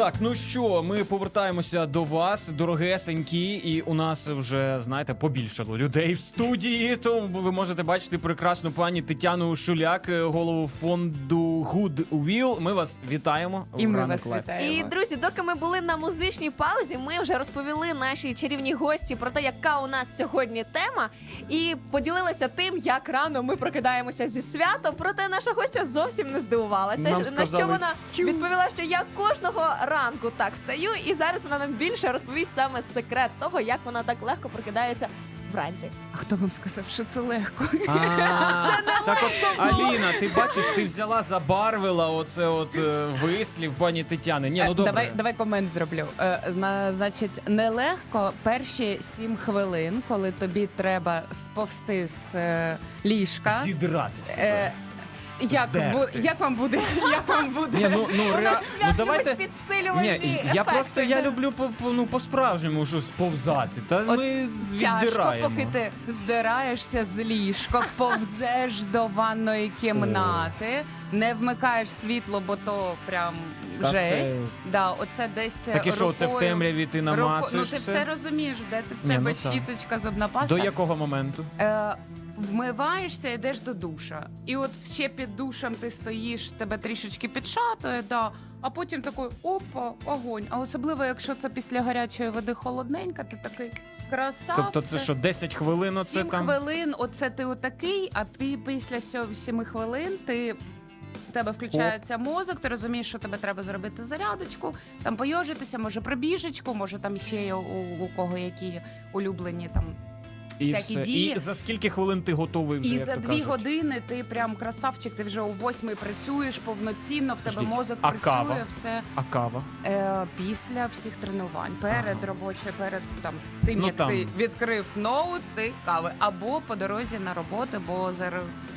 Так, ну що, ми повертаємося до вас, дорогесенькі, і у нас вже, знаєте, побільшало людей в студії. Тому ви можете бачити прекрасну пані Тетяну Шуляк, е, голову фонду Good Will. Ми вас вітаємо. І в ми «Ранок вас Лайв». вітаємо. І друзі, доки ми були на музичній паузі, ми вже розповіли нашій чарівній гості про те, яка у нас сьогодні тема, і поділилися тим, як рано ми прокидаємося зі святом. Проте наша гостя зовсім не здивувалася. Нам на сказали, що вона «Тю». відповіла, що я кожного ранку так встаю, і зараз вона нам більше розповість саме секрет того, як вона так легко прокидається вранці. А хто вам сказав, що це легко? А, Так от, Аліна, ти бачиш, ти взяла, забарвила оце от е, вислів пані Тетяни. Ні, ну Е, добре. Давай, давай комент зроблю. Е, зна- значить, нелегко перші сім хвилин, коли тобі треба сповзти з е, ліжка. Зідратися. Е, як, Здерти. бу, як вам буде? Як вам буде? Ні, ну, ну, ре... ну давайте. любить Ні, я ефекти. просто я люблю по, по, ну, по-справжньому що сповзати. Та От ми Тяжко, віддираємо. поки ти здираєшся з ліжка, повзеш до ванної кімнати, не вмикаєш світло, бо то прям Та це- жесть. Да, оце десь Так і що, це в рукою- темряві ти руко- намацуєш Ну ти все? все розумієш, де ти в Ні, тебе ну так. щіточка, зубна паста. До якого моменту? Е, вмиваєшся, йдеш до душа. І от ще під душем ти стоїш, тебе трішечки підшатує, да, а потім такий опа, огонь. А особливо, якщо це після гарячої води холодненька, ти такий краса. Тобто це все. що, 10 хвилин оце Сім там? хвилин, оце ти отакий, а пі- після сьо- сіми хвилин ти. В тебе включається мозок, ти розумієш, що тебе треба зробити зарядочку, там пойожитися, може пробіжечку, може там ще є у, у кого які улюблені там всякі все. дії. і за скільки хвилин ти готовий вже, і як за то дві кажуть? години ти прям красавчик, ти вже о восьмій працюєш повноцінно, в тебе Ждіть, мозок а працює, кава? все А кава? е, після всіх тренувань, перед Ага. робочою, перед там тим, Ну, як там. ти відкрив ноут, ти кави, або по дорозі на роботу, бо за,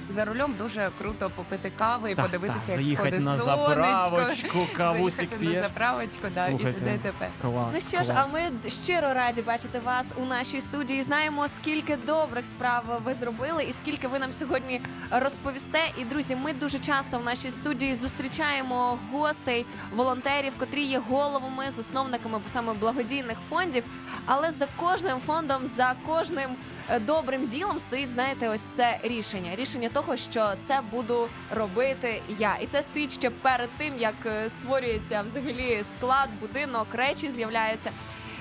за рулем дуже круто попити кави і подивитися, та, як заїхати сходить на сонечко. заправочку, кавусик заїхати на п'єш. заправочку, да, і Слухайте, туди і тепер. Клас, Ну що ж, а клас. ми щиро раді бачити вас у нашій студії. Знаємо, скільки добрих справ ви зробили, і скільки ви нам сьогодні розповісте. І друзі, ми дуже часто в нашій студії зустрічаємо гостей, волонтерів, котрі є головами, засновниками саме благодійних фондів. Але за кожним фондом, за кожним добрим ділом стоїть, знаєте, ось це рішення. Рішення того, що це буду робити я. І це стоїть ще перед тим, як е, створюється взагалі склад, будинок, речі з'являються.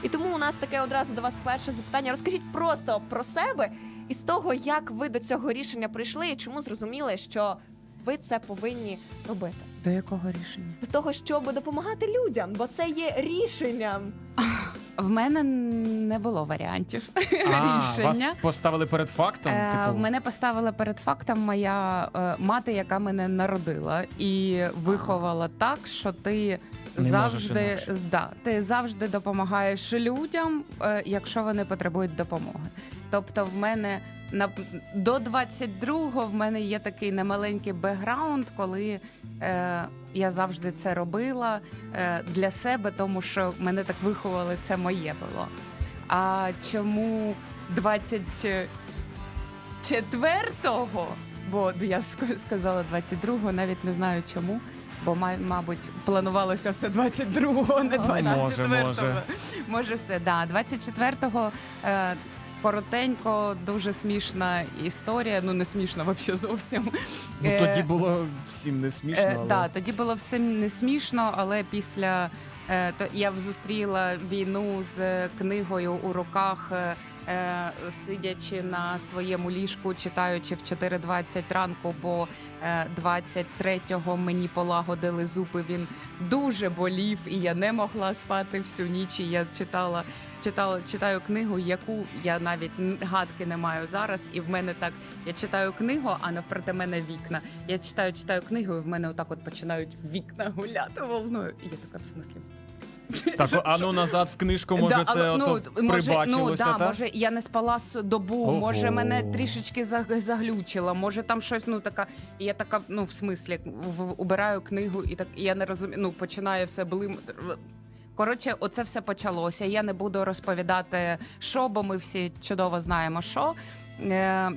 І тому у нас таке одразу до вас перше запитання. Розкажіть просто про себе і з того, як ви до цього рішення прийшли, і чому зрозуміли, що ви це повинні робити. До якого рішення? До того, щоб допомагати людям, бо це є рішенням. В мене не було варіантів А, вас рішення. поставили перед фактом? Е, типу, Мене поставила перед фактом моя е, мати, яка мене народила і виховала так, що ти Не завжди можеш інакше. да, ти завжди допомагаєш людям, е, якщо вони потребують допомоги. Тобто, в мене на до 22-го в мене є такий немаленький бекграунд, коли е, я завжди це робила е, для себе, тому що мене так виховали, це моє було. А чому 24-го? Бо я сказала 22-го, навіть не знаю чому. Бо ма- мабуть планувалося все 22-го, не 24-го. може, може. Може, все. Да, 24-го е, коротенько, дуже смішна історія. Ну не смішна взагалі зовсім. Ну Е, тоді було всім не смішно. Е, але... да, тоді було все не смішно, але після е, то я зустріла війну з книгою у руках. Сидячи на своєму ліжку, читаючи в 4.20 ранку, бо е, 23-го мені полагодили зуби. Він дуже болів, і я не могла спати всю ніч. І я читала, читала, читаю книгу, яку я навіть гадки не маю зараз. І в мене так я читаю книгу, а навпроти мене вікна. Я читаю, читаю книгу, і в мене отак от починають вікна гуляти волною. І я така в смислі. Так, а ну назад в книжку, може, Да, це але, ото ну, може, прибачилося, ну, да, так? може, я не спала с- добу, Ого. може, мене трішечки заг- заглючило, може там щось, ну така. І я така, ну, в смислі, в, убираю книгу, і так і я не розумію, ну, починає все блим. Коротше, оце все почалося. Я не буду розповідати, що, бо ми всі чудово знаємо, що. Е,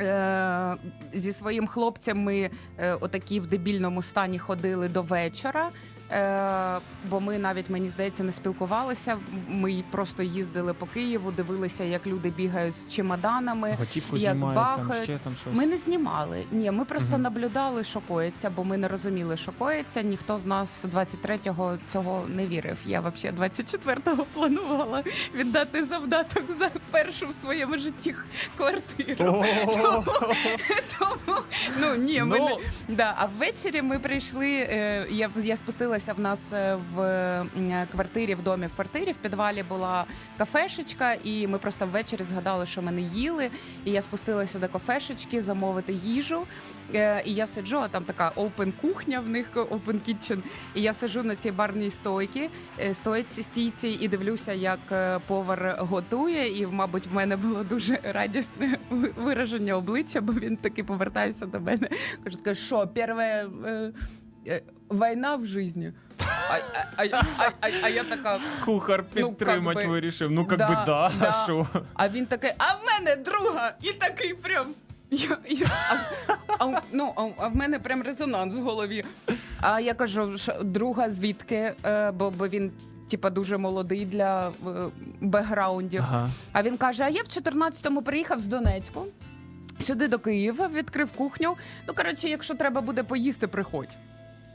Е, зі своїм хлопцем ми е, отакі в дебільному стані ходили до вечора. Е, бо ми навіть мені здається не спілкувалися. Ми просто їздили по Києву, дивилися, як люди бігають з чемоданами. Готівку як знімають, там бахають. ще там щось. Ми не знімали. Ні, ми просто наблюдали, що коїться, бо ми не розуміли, що коїться. Ніхто з нас 23-го цього не вірив. Я взагалі 24-го планувала віддати завдаток за першу в своєму житті квартиру. Тому ну ні, ми Ну. не да. А ввечері ми прийшли. е, Я я спустилася в нас е, в квартирі, в домі в квартирі. В підвалі була кафешечка, і ми просто ввечері згадали, що ми не їли. І я спустилася до кафешечки замовити їжу. Е, І я сиджу, а там така open кухня в них open kitchen. І я сиджу на цій барній стойці, е, стойці стійці, і дивлюся, як е, повар готує. І, мабуть, в мене було дуже радісне вираження обличчя, бо він таки повертається до мене. Каже, що перша е, е, війна в житті. А, а, а, а, а, а я така. Кухар Ну, підтримати как вирішив. Ну, як да, би да, да. а? А він такий, а в мене друга! І такий прям. Я, я, а, а, ну, а, а в мене прям резонанс в голові. А я кажу, що друга звідки? Е, бо, бо він. Типа дуже молодий для е, бекграундів. Ага. А він каже: А я в 14-му приїхав з Донецьку, сюди до Києва, відкрив кухню. Ну, коротше, якщо треба буде поїсти, приходь.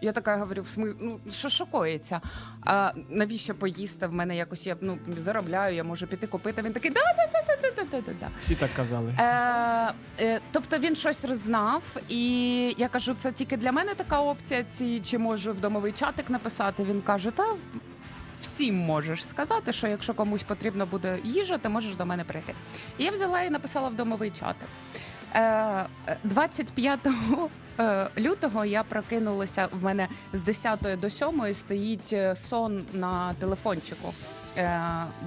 Я така говорю, в смис... ну що шокується? А навіщо поїсти? В мене якось я ну заробляю, я можу піти купити. Він такий да да да да да да да Всі так казали. Е, е, Тобто він щось роззнав, і я кажу, це тільки для мене така опція. Ці чи можу в домовий чатик написати? Він каже, та. Всім можеш сказати, що якщо комусь потрібно буде їжа, ти можеш до мене прийти. І я взяла і написала в домовий чат. 25 е, е, лютого я прокинулася. В мене з 10 до 7 стоїть е, сон на телефончику. Е,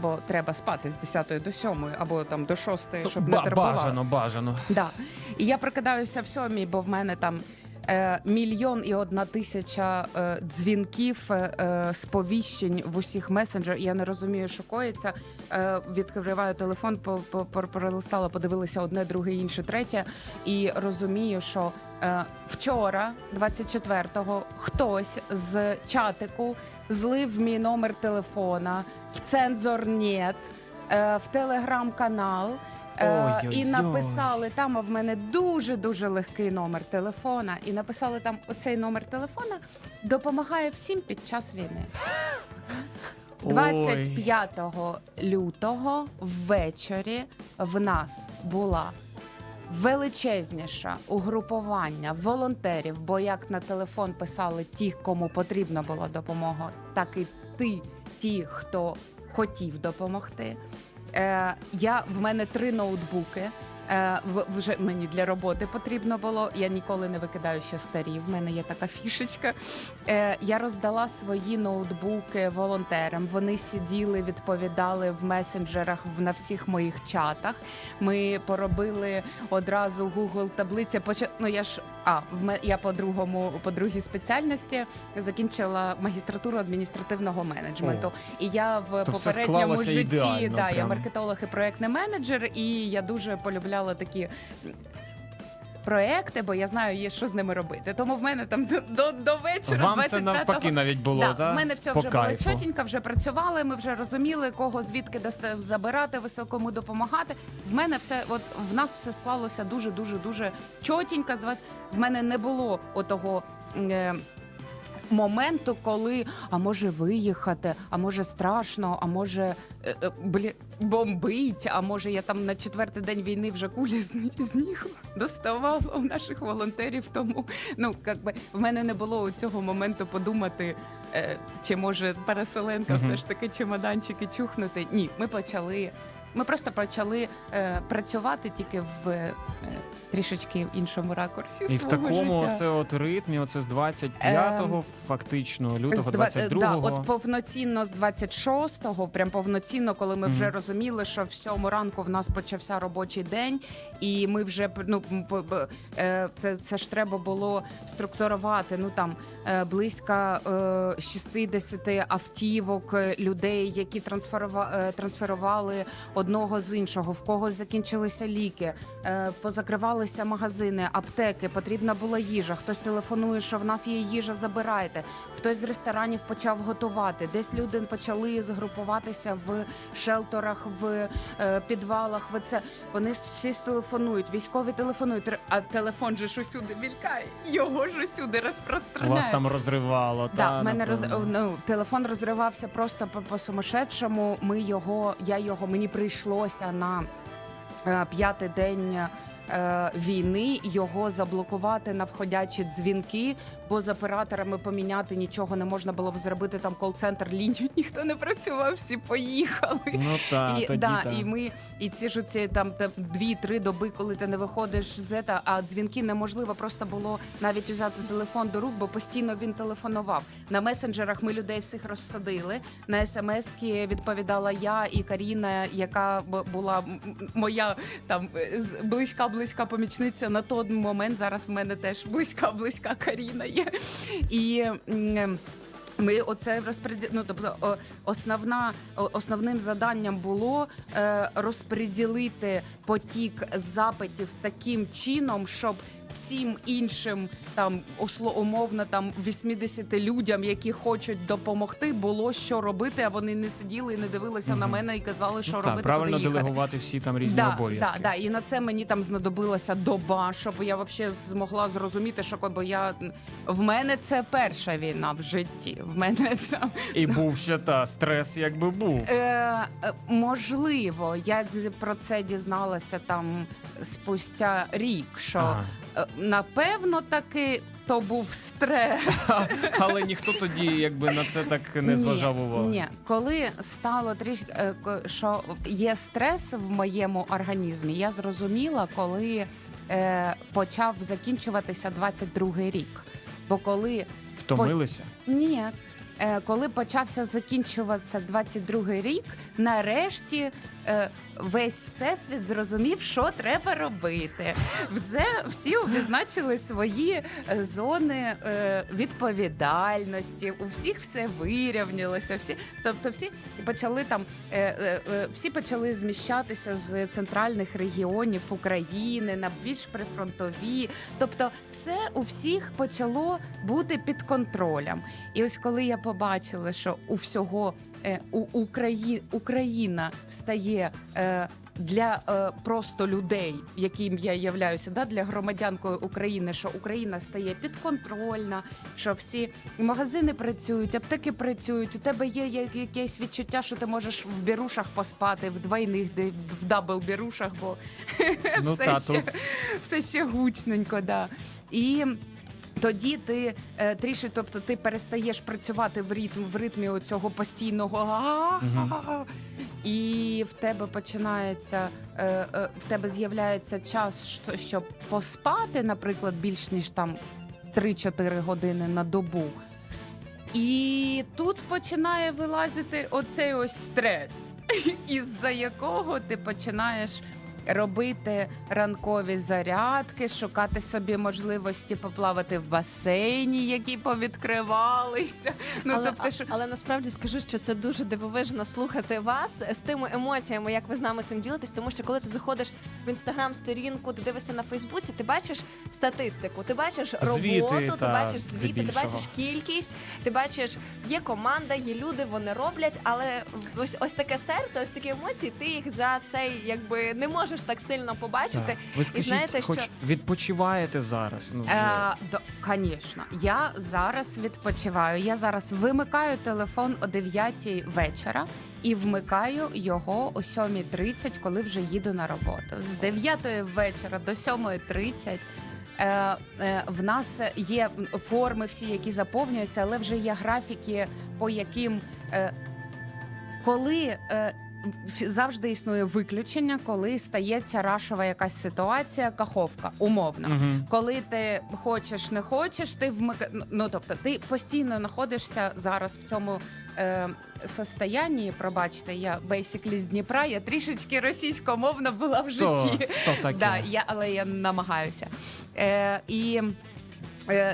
бо треба спати з 10 до 7 або там до 6, щоб не Ба- турбувало. бажано, бажано. Да. І я прокидаюся в сьомій, бо в мене там е, мільйон і одна тисяча е, дзвінків, е, е, сповіщень в усіх месенджерах. Я не розумію, що коїться. Е, відкриваю телефон, по, по, по- подивилася одне, друге, інше, третє, і розумію, що. Е, Вчора, 24-го, хтось з чатику злив мій номер телефона в цензор «Нєт», е, в телеграм-канал е, і написали там. А в мене дуже дуже легкий номер телефона. І написали там: оцей номер телефона допомагає всім під час війни. 25 лютого ввечері в нас була величезніше угрупування волонтерів. Бо як на телефон писали ті, кому потрібна була допомога, так і ти, ті, хто хотів допомогти. Е, я в мене три ноутбуки. Е, вже мені для роботи потрібно було. Я ніколи не викидаю ще старі. В мене є така фішечка. Е, я роздала свої ноутбуки волонтерам. Вони сиділи, відповідали в месенджерах на всіх моїх чатах. Ми поробили одразу Google таблиця. Поча... Ну я ж а в ме... я по другому по другій спеціальності закінчила магістратуру адміністративного менеджменту. О. І я в То все попередньому склалося житті ідеально да, я прям. маркетолог і проектний менеджер, і я дуже полюбляла такі. Проекти, бо я знаю, є що з ними робити. Тому в мене там до, до, до вечора. Вам це 25-го навпаки навіть було, да, та? в мене все По вже було кайфу. чотенько, вже працювали. Ми вже розуміли, кого звідки дасте забирати, високому допомагати. В мене все, от в нас все склалося дуже, дуже, дуже чотенько. З 20... В мене не було отого. Е... Моменту, коли а може виїхати, а може страшно, а може е, е, блі, бомбить, а може я там на четвертий день війни вже кулі з, з ніг доставала у наших волонтерів. Тому ну якби в мене не було у цього моменту подумати, е, чи може переселенка Мгм. все ж таки чемоданчики чухнути. Ні, ми почали. Ми просто почали е, працювати тільки в е, трішечки іншому ракурсі. І в свого такому життя. оце от ритмі, оце з 25-го, фактично, лютого З два- е, 22-го. Да, от повноцінно з 26-го, прям повноцінно, коли ми вже розуміли, що в сьому ранку в нас почався робочий день, і ми вже ну м, е, це, це ж треба було структурувати. Ну там е, близько е, 60 автівок е, людей, які трансферува- е, трансферували одного з іншого, в когось закінчилися ліки, е, позакривалися магазини, аптеки, потрібна була їжа. Хтось телефонує, що в нас є їжа, забирайте. Хтось з ресторанів почав готувати. Десь люди почали згрупуватися в шелтерах, в е, підвалах. В це вони всі телефонують. Військові телефонують. А телефон же ж усюди мількає. Його ж усюди У вас там розривало, Да, та мене роз... ну, телефон розривався просто по, по сумасшедшому. Ми його, я його мені прийшлося на е, п'ятий день. е, Війни його заблокувати на входячі дзвінки, бо з операторами поміняти нічого не можна було б зробити. Там кол-центр лінію ніхто не працював, всі поїхали. Ну та, і, тоді да, та. і ми і ці ж ці там дві-три доби, коли ти не виходиш з ета, а дзвінки неможливо просто було навіть взяти телефон до рук, бо постійно він телефонував. На месенджерах ми людей всіх розсадили. На смски відповідала я і Каріна, яка була моя там е, близька близька помічниця на той момент. Зараз в мене теж близька близька Каріна є. І м, ми оце розпреді... ну, тобто основна основним заданням було е, розподілити потік запитів таким чином, щоб всім іншим там умовно там 80 людям, які хочуть допомогти, було що робити, а вони не сиділи і не дивилися на мене і казали, що Ну, робити, так, правильно куди їхати. делегувати всі там різні Да, обов'язки. да, да. І на це мені там знадобилася доба, щоб я взагалі змогла зрозуміти, що бо я в мене це перша війна в житті. В мене це І був ще та стрес, якби був. е, е, можливо. Я про це дізналася там спустя рік. Що Ага. Напевно таки то був стрес. Але ніхто тоді якби на це так не зважав увагу. Ні, коли стало трішки, е, що є стрес в моєму організмі, я зрозуміла, коли е, почав закінчуватися 22-й рік. Бо коли Втомилися? ні. Е, Коли почався закінчуватися 22-й рік, нарешті е, весь всесвіт зрозумів, що треба робити. Все, всі обізначили свої е, зони е, відповідальності. У всіх все вирівнялося. Всі, тобто, всі почали там, е, всі почали зміщатися з центральних регіонів України на більш прифронтові. Тобто, все у всіх почало бути під контролем. І ось коли я побачила, що у всього. Україна стає. Е, для е, просто людей, яким я являюся, да, для громадянкою України, що Україна стає підконтрольна, що всі магазини працюють, аптеки працюють. У тебе є якесь відчуття, що ти можеш в бірушах поспати, в двойних, в дабл бірушах, бо Ну все та ще все ще гучненько, да. І тоді ти е, трішки, тобто ти перестаєш працювати в ритм в ритмі оцього постійного і в тебе починається е, е, в тебе з'являється час, що- щоб поспати, наприклад, більш ніж там 3-4 години на добу. І тут починає вилазити оцей ось стрес, із-за якого ти починаєш робити ранкові зарядки, шукати собі можливості поплавати в басейні, які повідкривалися. Ну але, тобто, що але насправді скажу, що це дуже дивовижно слухати вас з тими емоціями, як ви з нами цим ділитесь. Тому що коли ти заходиш в інстаграм-сторінку, ти дивишся на Фейсбуці, ти бачиш статистику, ти бачиш Звіти, роботу, ти та, бачиш звіти, ти бачиш кількість, ти бачиш, є команда, є люди, вони роблять, але ось ось таке серце, ось такі емоції. Ти їх за цей якби не можеш так сильно побачити. Так. Ви скажіть, знаєте, хоч що- відпочиваєте зараз? Ну, вже. Е, до, звісно, я зараз відпочиваю. Я зараз вимикаю телефон о 9 вечора і вмикаю його о 7.30, коли вже їду на роботу. З 9 вечора до 7.30 Е, е, в нас є форми всі, які заповнюються, але вже є графіки, по яким е, коли е, завжди існує виключення, коли стається рашова якась ситуація, каховка, умовно. Мгм. Коли ти хочеш, не хочеш, ти вмика... Ну тобто, ти постійно знаходишся зараз в цьому е, состоянні. Пробачте, я бейсіклі з Дніпра, я трішечки російськомовна була в житті. то таке. Да, я, але я намагаюся. Е, і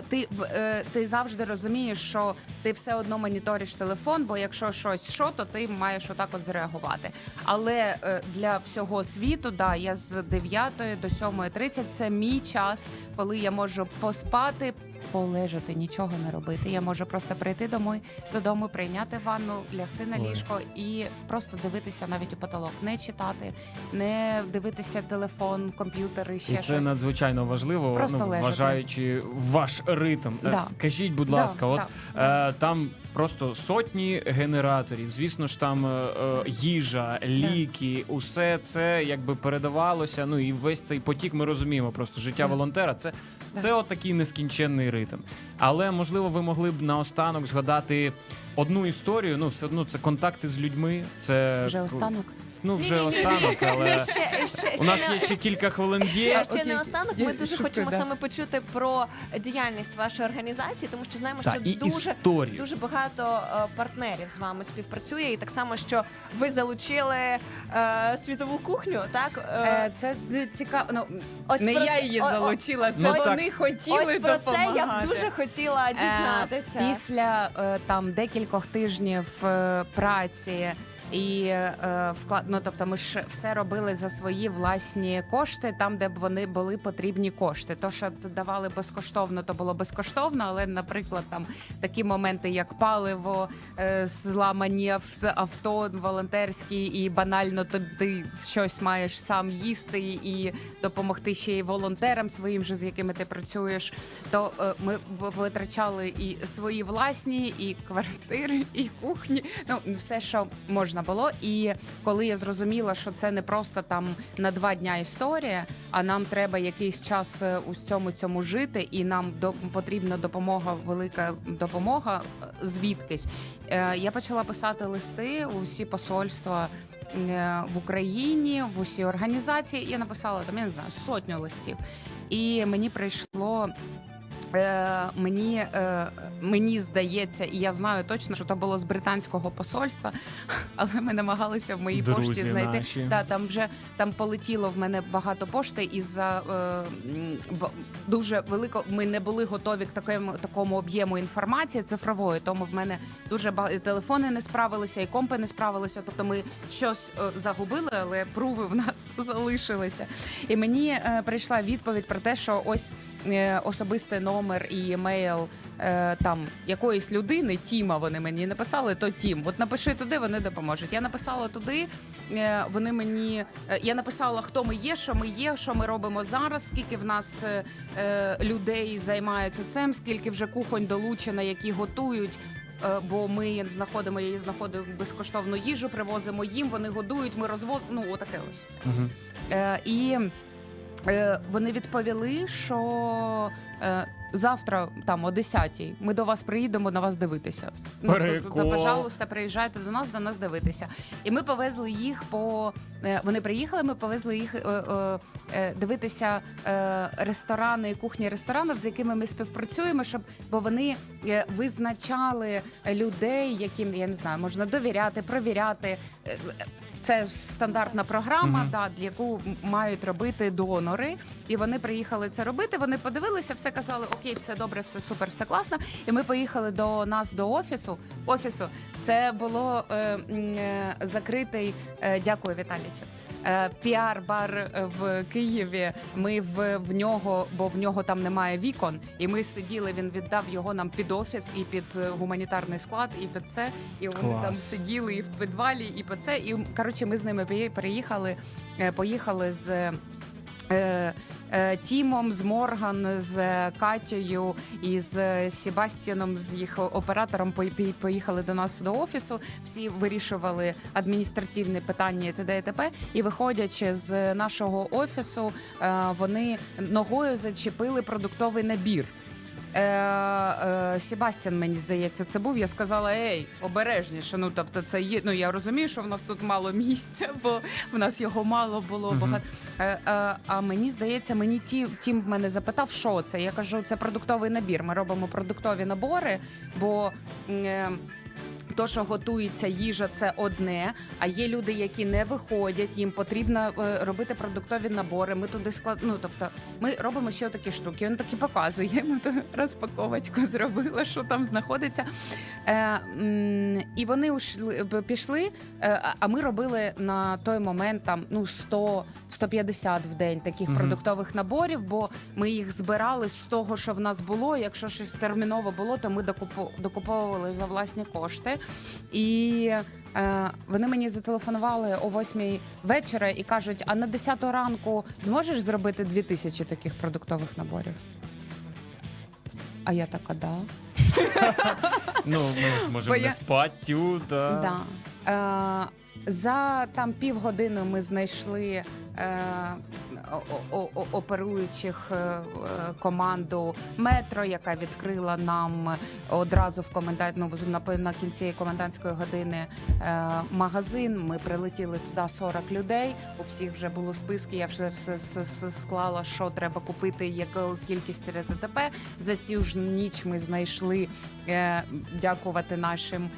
Ти, е, ти завжди розумієш, що ти все одно моніториш телефон, бо якщо щось що, то ти маєш отак от зреагувати. Але е, для всього світу, да, я з 9 до 7.30 це мій час, коли я можу поспати. Полежати, нічого не робити. Я можу просто прийти домой, додому, прийняти ванну, лягти на ліжко і просто дивитися навіть у потолок, не читати, не дивитися телефон, комп'ютер і ще І це щось. надзвичайно важливо, Просто ну, лежати. вважаючи ваш ритм. Е, Да. Скажіть, будь Да, ласка, от да, е, там просто сотні генераторів. Звісно ж, там е, е, їжа, ліки, усе це якби передавалося. Ну і весь цей потік ми розуміємо. Просто життя Да. волонтера це. Це от такий нескінченний ритм. Але можливо, ви могли б наостанок згадати. Одну історію, ну все одно це контакти з людьми. Це Вже останок. Ну вже останок, але Ще, ще, у нас ще є ще кілька хвилин Ще, є. ще Окей. не останок. Є Ми дуже шутка, хочемо да. саме почути про діяльність вашої організації, тому що знаємо, Та, що і дуже історію. дуже багато е, партнерів з вами співпрацює, і так само, що ви залучили е, світову кухню. Так Е, Е, Це цікаво. Ну ось не про я це- її о- о- залучила. Це Ну, так. вони хотіли Ось про це я б дуже хотіла дізнатися. Е, Після е, там декількох тижнів е, праці. І е, вклад, ну тобто, ми ж все робили за свої власні кошти, там, де б вони були потрібні кошти. То, що давали безкоштовно, то було безкоштовно. Але, наприклад, там такі моменти, як паливо, е, зламані ав- авто волонтерські, і банально то ти щось маєш сам їсти і допомогти ще й волонтерам своїм же, з якими ти працюєш. То е, ми витрачали і свої власні, і квартири, і кухні. Ну все, що можна було. І коли я зрозуміла, що це не просто там на два дня історія, а нам треба якийсь час е, у цьому цьому жити, і нам до потрібна допомога, велика допомога е, звідкись. Е, Я почала писати листи у всі посольства. В Україні в усі організації я написала там, я не знаю, сотню листів, і мені прийшло Е, мені, е, мені здається, і я знаю точно, що то було з британського посольства, але ми намагалися в моїй Друзі пошті знайти. наші. Да, там вже там полетіло в мене багато пошти, і за е, дуже велико. Ми не були готові к такому такому об'єму інформації цифрової. Тому в мене дуже багато телефони не справилися, і компи не справилися. Тобто ми щось е, загубили, але пруви в нас залишилися. І мені е, прийшла відповідь про те, що ось е, особистий номер і емейл е, там якоїсь людини, Тіма вони мені написали, то Тім. От напиши туди, вони допоможуть. Я написала туди. е, Вони мені е, я написала, хто ми є, що ми є, що ми робимо зараз, скільки в нас е, е, людей займається цим, скільки вже кухонь долучено, які готують. Е, Бо ми знаходимо, її знаходимо безкоштовну їжу, привозимо їм, вони годують, ми розвозимо. Ну, отаке ось. Мгм. Е, і вони відповіли, що е, завтра, там о 10-й, ми до вас приїдемо на вас дивитися. Ну, Прикол. тобто, пожалуйста, приїжджайте до нас, до нас дивитися. І ми повезли їх по. е, Вони приїхали, ми повезли їх е, е, е, дивитися е, ресторани, кухні ресторанів, з якими ми співпрацюємо, щоб бо вони е, визначали людей, яким я не знаю, можна довіряти, провіряти. Це стандартна програма, Мгм. да, яку мають робити донори. І вони приїхали це робити. Вони подивилися, все казали: Окей, все добре, все супер, все класно. І ми поїхали до нас до офісу. Офісу це було е, м, е, закритий. Е, дякую, Віталічу. Е, Піар-бар в Києві. Ми в, в нього, бо в нього там немає вікон. І ми сиділи. Він віддав його нам під офіс і під е, гуманітарний склад, і під це. І вони Клас. там сиділи і в підвалі, і під це. І коротше, ми з ними приїхали, переїхали, е, поїхали з. Е, е, Тімом з Морган, з е, Катєю і з Себастьяном, з їх оператором пої- пої- поїхали до нас до офісу. Всі вирішували адміністративні питання і т.д. і т.п. І виходячи з нашого офісу, вони ногою зачепили продуктовий набір. Е, е, Себастьян, мені здається, це був. Я сказала: ей, обережніше. Ну тобто, це є. Ну я розумію, що в нас тут мало місця, бо в нас його мало було Мгм. багато. Е, е, а мені здається, мені ті, тім в мене запитав, що це. Я кажу, це продуктовий набір. Ми робимо продуктові набори, бо. м, Е, То, що готується їжа, це одне. А є люди, які не виходять, їм потрібно е, робити продуктові набори. Ми туди склад... ну, тобто ми робимо ще такі штуки. Він таки показує. Йому розпаковочку зробила, що там знаходиться. Е, і вони ушли, пішли. е, а- ми робили на той момент там ну 100 150 в день таких Мгм. продуктових наборів, бо ми їх збирали з того, що в нас було. Якщо щось терміново було, то ми докуповували за власні кошти. І е, вони мені зателефонували о 8 вечора і кажуть: а на 10 ранку зможеш зробити 2000 таких продуктових наборів? А я така, да. Ну, ми ж можемо Бо не спати, тю, да. Да. Е, за там півгодини ми знайшли е, оперуючих е, е, команду метро, яка відкрила нам одразу в комендант, ну, на, на кінці комендантської години е, магазин. Ми прилетіли туди 40 людей. У всіх вже було списки. Я вже все склала, що треба купити, яку кількість ТТП. За цю ж ніч ми знайшли дякувати нашим.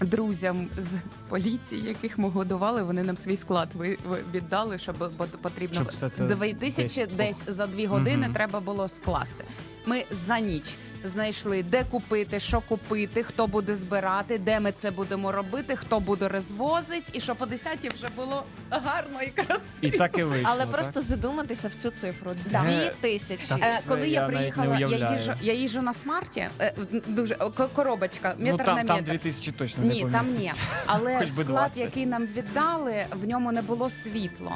Друзям з поліції, яких ми годували, вони нам свій склад ви- ви- віддали, щоб бо потрібно Щоб все це дві тисячі десь- десь за дві години Мгм. треба було скласти. Ми за ніч знайшли, де купити, що купити, хто буде збирати, де ми це будемо робити, хто буде розвозити, і що по десятій вже було гарно і красиво. І так і вийшло. Але так? просто задуматися в цю цифру. Це- Дві тисячі. Е, Це коли я я навіть не приїхала, я уявляю. їжу, я їжу на смарті. е, Дуже о, ко- коробочка, ну, метр там, на там метр. 2000 точно не Ні, там ні. Але Хоч би склад, 20. який нам віддали, в ньому не було світло.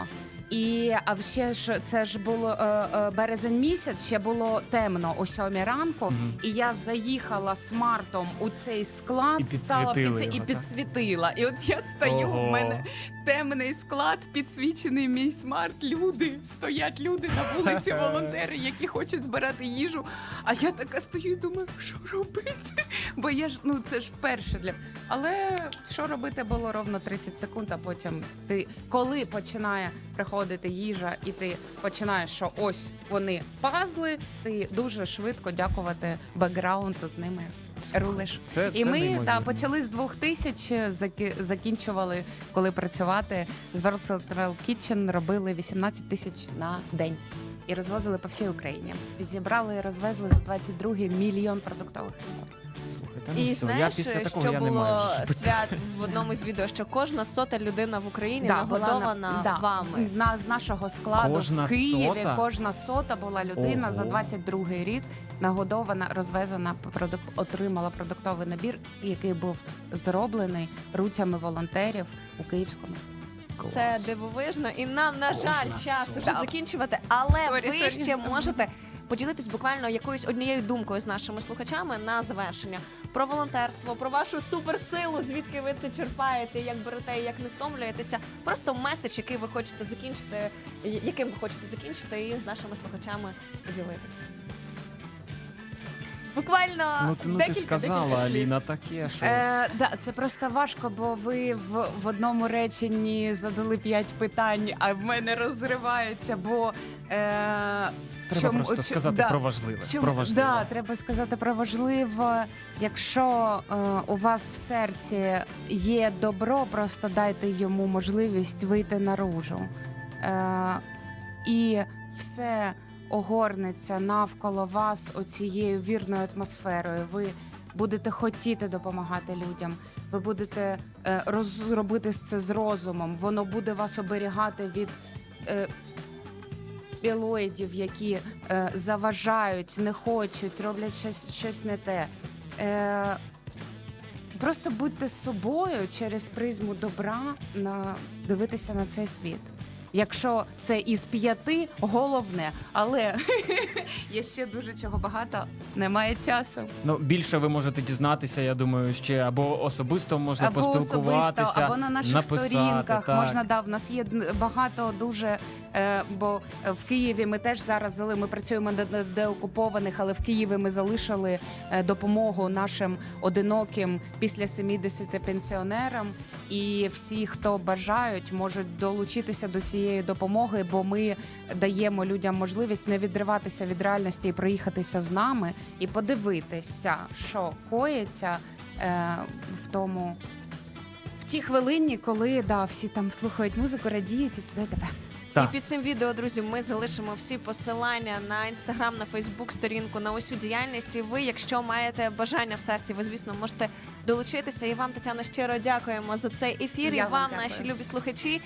І а ще ж це ж було е, е, березень місяць, ще було темно о сьомій ранку. І я заїхала смартом у цей склад, І стала в підсвітили кінці і його, так? підсвітила. І от я стою, Ого. в мене темний склад, підсвічений мій смарт. Люди стоять люди на вулиці, волонтери, які хочуть збирати їжу. А я така стою і думаю, що робити? Бо я ж ну це ж вперше для. Але що робити було ровно 30 секунд, а потім ти, коли починає приходити їжа, і ти починаєш, що ось вони пазли, ти дуже швидко дякувати бекграунду з ними рулиш. Це, І це ми та почали з двох тисяч, закінчували, коли працювати з World Central Kitchen, робили 18 тисяч на день. І розвозили по всій Україні. Зібрали і розвезли за 22 мільйон продуктових наборів. Ну І все, знаєш, я після такого що я не маю було вже що питати. свят в одному з відео, що кожна сота людина в Україні Да, була нагодована на- да, вами. На, з нашого складу Кожна з Києві сота? кожна сота була людина Ого. за 22 рік нагодована, розвезена, продук... отримала продуктовий набір, який був зроблений руцями волонтерів у Київському. Клас. Це дивовижно, і нам на жаль час уже Да. закінчувати. Але Сорі, ви сорі. ще можете поділитись буквально якоюсь однією думкою з нашими слухачами на завершення про волонтерство, про вашу суперсилу, звідки ви це черпаєте, як берете і як не втомлюєтеся. Просто меседж, який ви хочете закінчити, яким ви хочете закінчити, і з нашими слухачами поділитися. Буквально Ну, ти, ну, декілька, ти сказала, декілька. Аліна, таке, що... Е, да, це просто важко, бо ви в, в одному реченні задали п'ять питань, а в мене розривається, бо е, Треба просто чо- сказати да, про важливе. чому- про важливе. Да, треба сказати про важливе. Якщо е, у вас в серці є добро, просто дайте йому можливість вийти наружу. Е, і все огорнеться навколо вас оцією вірною атмосферою. Ви будете хотіти допомагати людям. Ви будете е, роз, робити це з розумом. Воно буде вас оберігати від. Е, Білоїдів, які е, заважають, не хочуть, роблять щось, щось не те. Е, просто будьте з собою через призму добра на дивитися на цей світ. Якщо це із п'яти, головне, але є ще дуже чого багато, немає часу. Ну, більше ви можете дізнатися, я думаю, ще або особисто можна або поспілкуватися, особисто, або на наших написати, сторінках так. можна да. В нас є багато дуже. Е, бо в Києві ми теж зараз зали. Ми працюємо на деокупованих, але в Києві ми залишили е, допомогу нашим одиноким після 70 пенсіонерам. І всі, хто бажають, можуть долучитися до цієї допомоги, бо ми даємо людям можливість не відриватися від реальності і проїхатися з нами і подивитися, що коїться. е, в тому. В тій хвилині, коли да, всі там слухають музику, радіють і т.д. т.п. Так. І під цим відео, друзі, ми залишимо всі посилання на інстаграм, на Фейсбук, сторінку, на усю діяльність. І ви, якщо маєте бажання в серці, ви звісно можете долучитися. І вам, Тетяно, щиро дякуємо за цей ефір. Я і вам вам, дякую. наші любі слухачі.